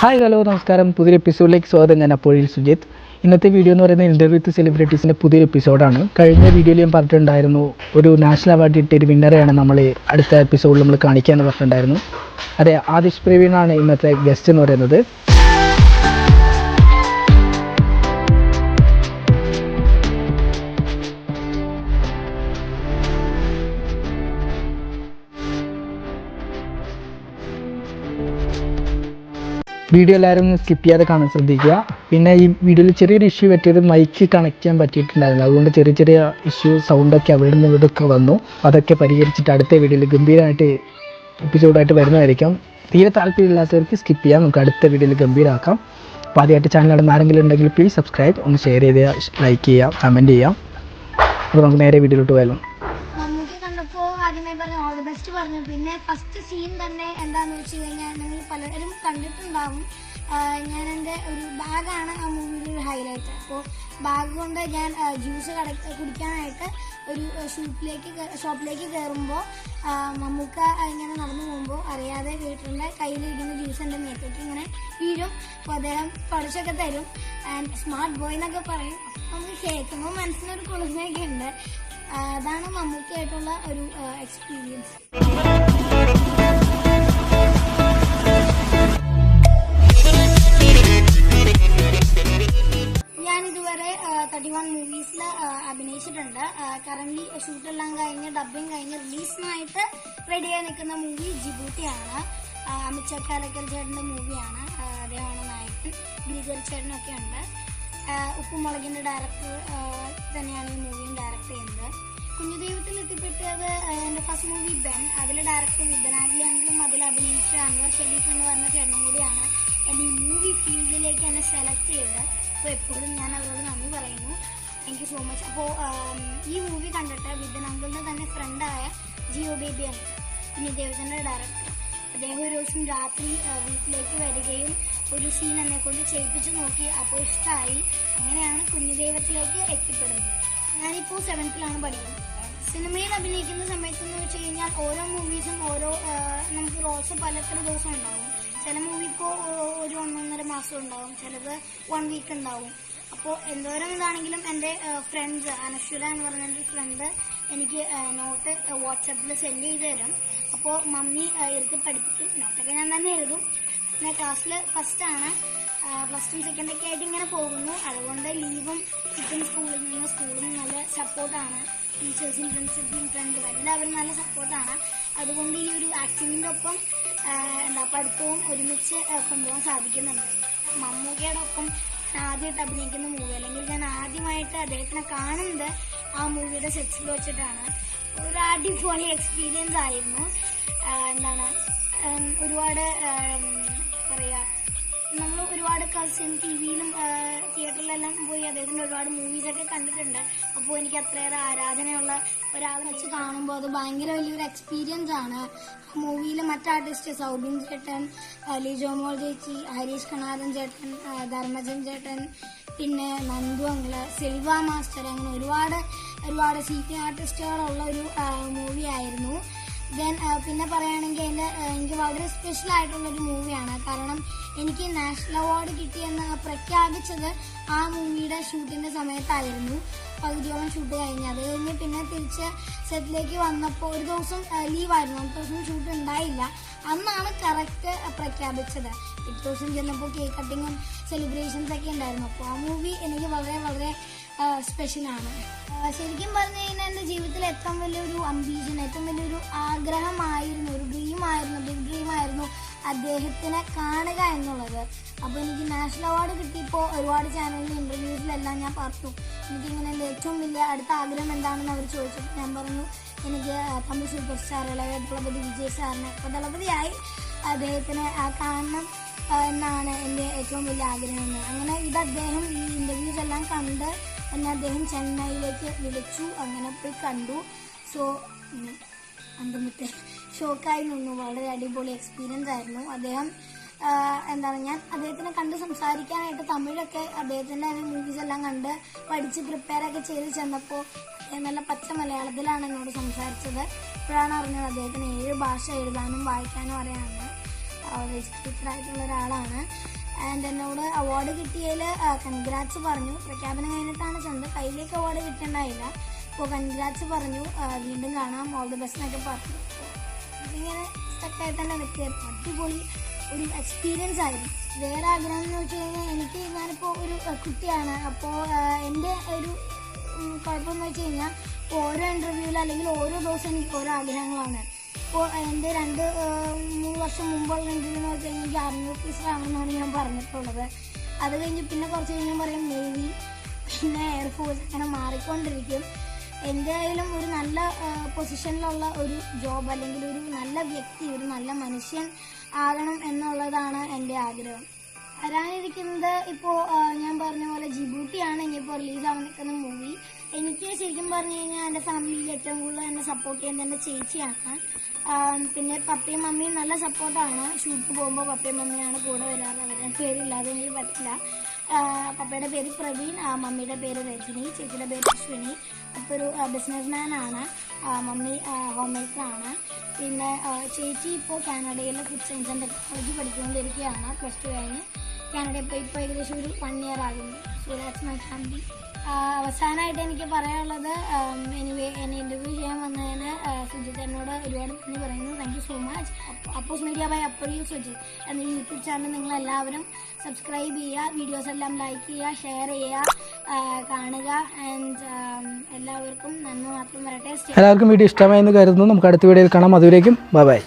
Hi hello നമസ്കാരം. പുതിയൊരു എപ്പിസോഡിലേക്ക് സ്വാഗതം. ഞാൻ അപ്പോഴിൽ സുജിത്ത് ഇന്നത്തെ വീഡിയോ എന്ന് പറയുന്നത് ഇന്റർവ്യൂ വിത്ത് സെലിബ്രിറ്റീസിന്റെ പുതിയൊരു എപ്പിസോഡാണ് കഴിഞ്ഞ വീഡിയോയിൽ ഞാൻ പറഞ്ഞിട്ടുണ്ടായിരുന്നു ഒരു നാഷണൽ അവാർഡ് കിട്ടിയ ഒരു വിന്നറെയാണ് നമ്മൾ അടുത്ത എപ്പിസോഡിൽ നമ്മൾ കാണിക്കുക എന്ന് പറഞ്ഞിട്ടുണ്ടായിരുന്നു. അതെ ആദിഷ് പ്രവീണാണ് ഇന്നത്തെ ഗസ്റ്റ് എന്ന് പറയുന്നത്. വീഡിയോ എല്ലാവരും സ്കിപ്പ് ചെയ്യാതെ കാണാൻ ശ്രദ്ധിക്കുക. പിന്നെ ഈ വീഡിയോയിൽ ചെറിയൊരു ഇഷ്യൂ പറ്റിയത് മൈക്ക് കണക്ട് ചെയ്യാൻ പറ്റിയിട്ടുണ്ടായിരുന്നു. അതുകൊണ്ട് ചെറിയ ചെറിയ ഇഷ്യൂ സൗണ്ടൊക്കെ അവിടെ നിന്ന് ഇവിടെയൊക്കെ വന്നു. അതൊക്കെ പരിഹരിച്ചിട്ട് അടുത്ത വീഡിയോയിൽ ഗംഭീരമായിട്ട് എപ്പിസോഡായിട്ട് വരുന്നതായിരിക്കും. തീരെ താല്പര്യമില്ലാത്തവർക്ക് സ്കിപ്പ് ചെയ്യാം. നമുക്ക് അടുത്ത വീഡിയോയിൽ ഗംഭീരമാക്കാം അപ്പോൾ ആദ്യമായിട്ട് ചാനൽ നടന്ന ആരെങ്കിലും ഉണ്ടെങ്കിൽ പ്ലീസ് സബ്സ്ക്രൈബ് ഒന്ന് ഷെയർ ചെയ്ത് ലൈക്ക് ചെയ്യുക കമന്റ് ചെയ്യാം അപ്പോൾ നമുക്ക് നേരെ വീഡിയോയിലോട്ട് പോയാലും. പറഞ്ഞു ഓൾ ദി ബെസ്റ്റ് പറഞ്ഞു. പിന്നെ ഫസ്റ്റ് സീൻ തന്നെ എന്താന്ന് വെച്ച് കഴിഞ്ഞാൽ നിങ്ങൾ പലരും കണ്ടിട്ടുണ്ടാവും. ഞാൻ എന്റെ ഒരു ബാഗാണ് ആ മൂവിയുടെ ഒരു ഹൈലൈറ്റ് അപ്പോൾ ബാഗ് കൊണ്ട് ഞാൻ ജ്യൂസ് കട കുടിക്കാനായിട്ട് ഒരു ഷൂപ്പിലേക്ക് ഷോപ്പിലേക്ക് കയറുമ്പോൾ മമ്മൂക്ക ഇങ്ങനെ നടന്നു പോകുമ്പോൾ അറിയാതെ വീട്ടിലെ കയ്യിലിരിക്കുന്ന ജ്യൂസ് എന്റെ മേത്തേക്ക് ഇങ്ങനെ വീഴും. അപ്പോൾ അദ്ദേഹം പഠിച്ചൊക്കെ തരും. ആൻഡ് സ്മാർട്ട് ബോയ് എന്നൊക്കെ പറയും. നമുക്ക് കേൾക്കുമ്പോൾ മനസ്സിനൊരു കുളിർമയൊക്കെ ഉണ്ട്. അതാണ് മമ്മൂക്കായിട്ടുള്ള ഒരു എക്സ്പീരിയൻസ് ഞാൻ ഇതുവരെ തേർട്ടി വൺ മൂവീസിൽ അഭിനയിച്ചിട്ടുണ്ട്. കറന്റ് ഷൂട്ടെല്ലാം കഴിഞ്ഞ് ഡബിങ് കഴിഞ്ഞ് റിലീസിനായിട്ട് റെഡിയായി നിൽക്കുന്ന മൂവി ജിബൂട്ടിയാണ്. അമിത് ചക്കാലക്കൽ ചേട്ടന്റെ മൂവിയാണ്. അദ്ദേഹമാണ് നായകൻ. ഗ്രിഗർ ചേട്ടനൊക്കെ ഉണ്ട്. ആഹ് ഉപ്പുമുളകിന്റെ ഡയറക്ടർ തന്നെയാണ് ഈ മൂവിയും ഡയറക്ട് ചെയ്യുന്നത്. കുഞ്ഞു ദൈവത്തിൽ എത്തിപ്പെട്ടത് എന്റെ ഫസ്റ്റ് മൂവി ബെൻ അതിലെ ഡയറക്ടർ വിബനാഗ്ലിയാണെങ്കിലും അതിൽ അഭിനയിച്ച അൻവർ ഷെരീഫ് എന്ന് പറഞ്ഞ ചേട്ടനും കൂടിയാണ് എന്റെ ഈ മൂവി ഫീൽഡിലേക്ക് എന്നെ സെലക്ട് ചെയ്തത്. അപ്പോൾ എപ്പോഴും ഞാൻ അവരോട് നന്ദി പറയുന്നു. താങ്ക് യു സോ മച്ച് അപ്പോൾ ഈ മൂവി കണ്ടിട്ട് വിബൻ അങ്കിളിന്റെ തന്നെ ഫ്രണ്ടായ ജിയോ ബേബിയാണ് കുഞ്ഞുദേവത്തിന്റെ ഡയറക്ടർ അദ്ദേഹം ഒരു ദിവസം രാത്രി വീട്ടിലേക്ക് വരികയും ഒരു സീൻ എന്നെ കൊണ്ട് ചെയ്യിപ്പിച്ചു നോക്കി. അപ്പോൾ ഇഷ്ടമായി അങ്ങനെയാണ് കുഞ്ഞുദൈവത്തിലേക്ക് എത്തിപ്പെടുന്നത്. ഞാനിപ്പോൾ സെവൻത്തിലാണ് പഠിക്കുന്നത്. സിനിമയിൽ അഭിനയിക്കുന്ന സമയത്ത് എന്ന് വെച്ച് കഴിഞ്ഞാൽ ഓരോ മൂവീസും ഓരോ നമുക്ക് റോൾസ് പലത്ര ദിവസം ഉണ്ടാവും. ചില മൂവി ഇപ്പോൾ ഒരു ഒന്നൊന്നര മാസം ഉണ്ടാവും. ചിലത് വൺ വീക്ക് ഉണ്ടാവും. അപ്പോൾ എന്തോരം ഇതാണെങ്കിലും എന്റെ ഫ്രണ്ട്സ് അനശ്വര എന്ന് പറഞ്ഞ എന്റെ ഫ്രണ്ട് എനിക്ക് നോട്ട് വാട്സപ്പിൽ സെൻഡ് ചെയ്ത് തരും. അപ്പോൾ മമ്മി എഴുതി പഠിപ്പിക്കും. നോട്ടൊക്കെ ഞാൻ തന്നെ എഴുതും. പിന്നെ ക്ലാസ്സിൽ ആണ്. ടു സെക്കൻഡ് ഒക്കെ ആയിട്ട് ഇങ്ങനെ പോകുന്നു. അതുകൊണ്ട് ലീവും കിട്ടും സ്കൂളിൽ നിന്ന് സ്കൂളിൽ നല്ല സപ്പോർട്ടാണ് ടീച്ചേഴ്സും പ്രിൻസിപ്പലും ഫ്രണ്ടും എല്ലാവരും നല്ല സപ്പോർട്ടാണ് അതുകൊണ്ട് ഈ ഒരു ആക്ടിങ്ങിന്റെ ഒപ്പം എന്താ പഠിത്തവും ഒരുമിച്ച് കൊണ്ടുപോകാൻ സാധിക്കുന്നുണ്ട്. മമ്മൂക്കയുടെ ഒപ്പം ഞാൻ ആദ്യമായിട്ട് അഭിനയിക്കുന്ന മൂവി അല്ലെങ്കിൽ ഞാൻ ആദ്യമായിട്ട് അദ്ദേഹത്തിനെ കാണുന്നത് ആ മൂവിയുടെ സെറ്റ്സിൽ വെച്ചിട്ടാണ്. ഒരു അടിപൊളി എക്സ്പീരിയൻസ് ആയിരുന്നു. എന്താണ് ഒരുപാട് കസിൻ ടി വിയിലും തിയേറ്ററിലെല്ലാം പോയി അദ്ദേഹത്തിന്റെ ഒരുപാട് മൂവീസ് ഒക്കെ കണ്ടിട്ടുണ്ട്. അപ്പോൾ എനിക്ക് അത്രയേറെ ആരാധനയുള്ള ഒരാളെ വെച്ച് കാണുമ്പോൾ അത് ഭയങ്കര വലിയൊരു എക്സ്പീരിയൻസ് ആണ്. മൂവിയിലെ മറ്റ് ആർട്ടിസ്റ്റ് സൗബിൻ ചേട്ടൻ ലിജോമോൾ ചേച്ചി ഹരീഷ് കണാരൻ ചേട്ടൻ ധർമ്മജൻ ചേട്ടൻ പിന്നെ നന്ദു അങ്കിൾ സിൽവ മാസ്റ്റർ അങ്ങനെ ഒരുപാട് ഒരുപാട് സീനിയർ ആർട്ടിസ്റ്റുകളുള്ള ഒരു മൂവി ആയിരുന്നു. ദെൻ പിന്നെ പറയുകയാണെങ്കിൽ എന്റെ എനിക്ക് വളരെ സ്പെഷ്യൽ ആയിട്ടുള്ള ഒരു മൂവിയാണ് കാരണം എനിക്ക് നാഷണൽ അവാർഡ് കിട്ടിയെന്ന് പ്രഖ്യാപിച്ചത് ആ മൂവിയുടെ ഷൂട്ടിന്റെ സമയത്തായിരുന്നു. പകുതിയോളം ഷൂട്ട് കഴിഞ്ഞ്. അത് കഴിഞ്ഞ് പിന്നെ തിരിച്ച് സെറ്റിലേക്ക് വന്നപ്പോൾ ഒരു ദിവസം ലീവായിരുന്നു അടുത്ത ദിവസം ഷൂട്ട് ഉണ്ടായില്ല. അന്നാണ് കറക്റ്റ് പ്രഖ്യാപിച്ചത്. പിറ്റേ ദിവസം ചെന്നപ്പോൾ കേക്ക് കട്ടിങ്ങും സെലിബ്രേഷൻസ് ഒക്കെ ഉണ്ടായിരുന്നു. അപ്പോൾ ആ മൂവി എനിക്ക് വളരെ വളരെ സ്പെഷ്യലാണ് ശരിക്കും പറഞ്ഞു കഴിഞ്ഞാൽ എന്റെ ജീവിതത്തിൽ ഏറ്റവും വലിയൊരു അംബീഷൻ ഏറ്റവും വലിയൊരു ആഗ്രഹമായിരുന്നു ഒരു ഡ്രീം ആയിരുന്നു ബിഗ് ഡ്രീം ആയിരുന്നു അദ്ദേഹത്തിനെ കാണുക എന്നുള്ളത്. അപ്പോൾ എനിക്ക് നാഷണൽ അവാർഡ് കിട്ടിയപ്പോൾ ഒരുപാട് ചാനലിൽ ഇന്റർവ്യൂസിലെല്ലാം ഞാൻ പറഞ്ഞു എനിക്കിങ്ങനെ എന്റെ ഏറ്റവും വലിയ അടുത്ത ആഗ്രഹം എന്താണെന്ന് അവർ ചോദിച്ചപ്പോൾ ഞാൻ പറഞ്ഞു എനിക്ക് തമിഴ് സൂപ്പർ സ്റ്റാർ അല്ലെങ്കിൽ ദളപതി വിജയ് സാറിനെ. ഇപ്പോൾ ദളപതിയായി അദ്ദേഹത്തിനെ കാണണം എന്നാണ് എന്റെ ഏറ്റവും വലിയ ആഗ്രഹം അങ്ങനെ ഇത് അദ്ദേഹം ഈ ഇന്റർവ്യൂസ് എല്ലാം കണ്ട് എന്നെ അദ്ദേഹം ചെന്നൈയിലേക്ക് വിളിച്ചു. അങ്ങനെ പോയി കണ്ടു. സോ അന്തമത്തെ ഷോക്കായി നിന്നു. വളരെ അടിപൊളി എക്സ്പീരിയൻസ് ആയിരുന്നു. അദ്ദേഹം എന്താ എന്താണ് ഞാൻ അദ്ദേഹത്തിനെ കണ്ട് സംസാരിക്കാനായിട്ട് തമിഴൊക്കെ അദ്ദേഹത്തിന്റെ മൂവീസ് എല്ലാം കണ്ട് പഠിച്ച് പ്രിപ്പയർ ഒക്കെ ചെയ്ത് ചെന്നപ്പോൾ നല്ല പച്ച മലയാളത്തിലാണ് എന്നോട് സംസാരിച്ചത്. ഇപ്പോഴാണ് അറിഞ്ഞത് അദ്ദേഹത്തിന് ഏഴ് ഭാഷ എഴുതാനും വായിക്കാനും അറിയാമെന്ന് രജിസ്ട്രേറ്റഡ് ആയിട്ടുള്ള ഒരാളാണ്. ആൻഡ് എന്നോട് അവാർഡ് കിട്ടിയതിൽ കൺഗ്രാറ്റ്സ് പറഞ്ഞു. പ്രഖ്യാപനം കഴിഞ്ഞിട്ടാണ് ചെന്നത് കയ്യിലേക്ക് അവാർഡ് കിട്ടണ്ടായില്ല. അപ്പോൾ കൺഗ്രാറ്റ്സ് പറഞ്ഞു. വീണ്ടും കാണാം. ഓൾ ദി ബെസ്റ്റ് എന്നൊക്കെ പറഞ്ഞു. ഇങ്ങനെ സ്റ്റക്കായി തന്നെ നിൽക്കുകയായിരുന്നു അടിപൊളി ഒരു എക്സ്പീരിയൻസ് ആയിരുന്നു. വേറെ ആഗ്രഹം എന്ന് വെച്ച് കഴിഞ്ഞാൽ എനിക്ക് ഞാനിപ്പോൾ ഒരു കുട്ടിയാണ്. അപ്പോൾ എന്റെ ഒരു കുഴപ്പമെന്ന് വെച്ച് കഴിഞ്ഞാൽ ഓരോ ഇന്റർവ്യൂവിൽ അല്ലെങ്കിൽ ഓരോ ദിവസം എനിക്ക് ഓരോ ആഗ്രഹങ്ങളാണ്. ഇപ്പോൾ എന്റെ രണ്ട് മൂന്ന് വർഷം മുമ്പുള്ള ഇന്റർവ്യൂ എന്ന് വെച്ചാൽ കഴിഞ്ഞാൽ എനിക്ക് ആർമി ഞാൻ പറഞ്ഞിട്ടുള്ളത്. അത് കഴിഞ്ഞ് പിന്നെ കുറച്ച് കഴിഞ്ഞ് പറയും നേവി പിന്നെ എയർഫോഴ്സ് അങ്ങനെ മാറിക്കൊണ്ടിരിക്കും. എന്തായാലും ഒരു നല്ല പൊസിഷനിലുള്ള ഒരു ജോബ് അല്ലെങ്കിൽ ഒരു നല്ല വ്യക്തി ഒരു നല്ല മനുഷ്യൻ ആകണം എന്നുള്ളതാണ് എന്റെ ആഗ്രഹം. വരാനിരിക്കുന്നത് ഇപ്പോൾ ഞാൻ പറഞ്ഞ പോലെ ജിബൂട്ടിയാണ്. ഇനിയിപ്പോൾ റിലീസാവാൻ നിൽക്കുന്ന മൂവി എനിക്ക് ശരിക്കും പറഞ്ഞു കഴിഞ്ഞാൽ എന്റെ ഫാമിലിയിൽ ഏറ്റവും കൂടുതൽ എന്നെ സപ്പോർട്ട് ചെയ്യുന്നത് എന്റെ ചേച്ചിയാണ്. പിന്നെ പപ്പയും മമ്മിയും നല്ല സപ്പോർട്ടാണ് ഷൂട്ട് പോകുമ്പോൾ പപ്പയും മമ്മിയാണ് കൂടെ വരാറ്. അവരുടെ പേരില്ലാതെ എനിക്ക് പറ്റില്ല. പപ്പയുടെ പേര് പ്രവീൺ മമ്മിയുടെ പേര് രജനി ചേച്ചിയുടെ പേര് അശ്വിനി. അപ്പോൾ ഒരു ബിസിനസ് മാൻ ആണ്. മമ്മി ഹോം മേക്കറാണ് പിന്നെ ചേച്ചി ഇപ്പോൾ കാനഡയിലെ ഫുഡ് സയൻസ് ആൻഡ് ടെക്നോളജി പഠിച്ചുകൊണ്ടിരിക്കുകയാണ്. പ്ലസ് ടു കഴിഞ്ഞ്. കാനഡയിൽ ഇപ്പോൾ ഇപ്പോൾ ഏകദേശം ഒരു വൺ ഇയർ ആകുന്നു. സോ ദാറ്റ്സ് മൈ ഫാമിലി അവസാനമായിട്ട് എനിക്ക് പറയാനുള്ളത് എനിവേ എന്നെ ഇന്റർവ്യൂ ചെയ്യാൻ വന്നതിന് സുജിത്ത് എന്നോട് ഒരുപാട് നന്ദി പറയുന്നു. താങ്ക് യു സോ മച്ച് അപ്പോസ് മീഡിയ ബൈ അപ്പറിയു സുജിത്ത് എന്ന യൂട്യൂബ് ചാനൽ നിങ്ങൾ എല്ലാവരും സബ്സ്ക്രൈബ് ചെയ്യുക വീഡിയോസ് എല്ലാം ലൈക്ക് ചെയ്യുക ഷെയർ ചെയ്യുക കാണുക ആൻഡ് എല്ലാവർക്കും നന്മ മാത്രം വരട്ടെ. എല്ലാവർക്കും വീഡിയോ ഇഷ്ടമായെന്ന് കരുതുന്നു. നമുക്ക് അടുത്ത വീഡിയോയിൽ കാണാം. അതുവരേക്കും ബൈ ബൈ